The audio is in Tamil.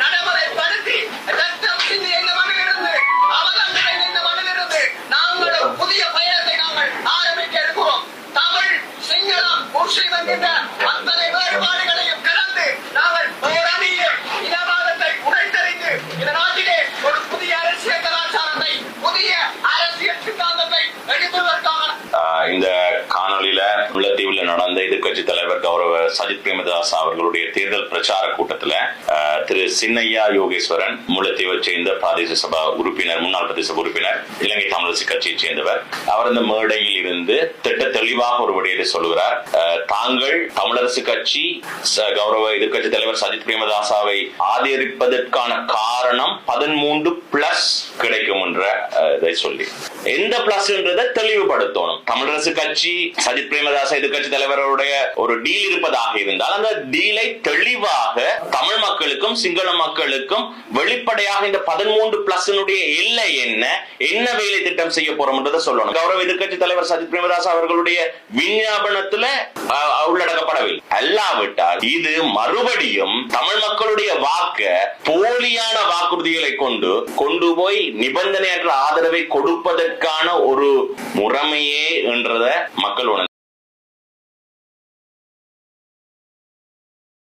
நடைமுறைப்படுத்தி ரத்தம் சிந்தி இந்த மண்ணிலிருந்து அவலம் இந்த மண்ணிலிருந்து நாங்கள் ஒரு புதிய பயணத்தை நாங்கள் ஆரம்பிக்க இருக்கிறோம். தமிழ் சிங்களம் முஸ்லிம் என்கின்ற அத்தனை வேறுபாடுகளையும் கடந்து நாங்கள் இனவாதத்தை உடைத்தறிந்து இந்த நாட்டிலே ஒரு புதிய அரசியல் கலாச்சாரத்தை புதிய அரசியல் சித்தாந்தத்தை இந்த நடந்த எதிர்க்கட்சி தலைவர் கௌரவ சஜித் பிரேமதாஸ் அவர்களுடைய தேர்தல் பிரச்சார கூட்டத்துல திரு சின்னையா யோகேஸ்வரன் முல்லைத்தீவை சேர்ந்த பிரதேச சபா உறுப்பினர் முன்னாள் பிரதேச உறுப்பினர் இலங்கை தமிழரசு கட்சியைச் சேர்ந்தவர். அவர் இந்த மேடையில் இருந்து திட்ட தெளிவாக ஒரு விடயத்தை சொல்கிறார் தாங்கள் தமிழரசு கட்சி கௌரவ எதிர்கட்சி தலைவர் சஜித் பிரேமதாசாவை ஆதரிப்பதற்கான காரணம் பதிமூன்று பிளஸ் கிடைக்கும் என்ற இதை சொல்லி. எந்த பிளஸ்ன்றதை தெளிவுபடுத்தணும். தமிழரசு கட்சி சஜித் பிரேமதாச எதிர்கட்சி தலைவருடைய ஒரு டீல் இருப்பதாக இருந்தால் அந்த டீலை தெளிவாக தமிழ் மக்களுக்கும் சிங்கள மக்களுக்கும் வெளிப்படையாக இந்த பதிமூன்று பிளஸ் எல்லை என்ன? என்ன வேலை திட்டம் செய்ய போறோம்ன்றதை சொல்லணும். கௌரவ எதிர்கட்சி தலைவர் சஜித் பிரேமதாஸ் அவர்களுடைய விஞ்ஞாபனத்துல உள்ளடக்கப்படவில்லை. அல்லாவிட்டால் இது மறுபடியும் தமிழ் மக்களுடைய வாக்க போலியான வாக்குறுதிகளை கொண்டு கொண்டு போய் நிபந்தனையற்ற ஆதரவை கொடுப்பதற்கான ஒரு முறைமையே என்றத மக்கள் உணர்ந்து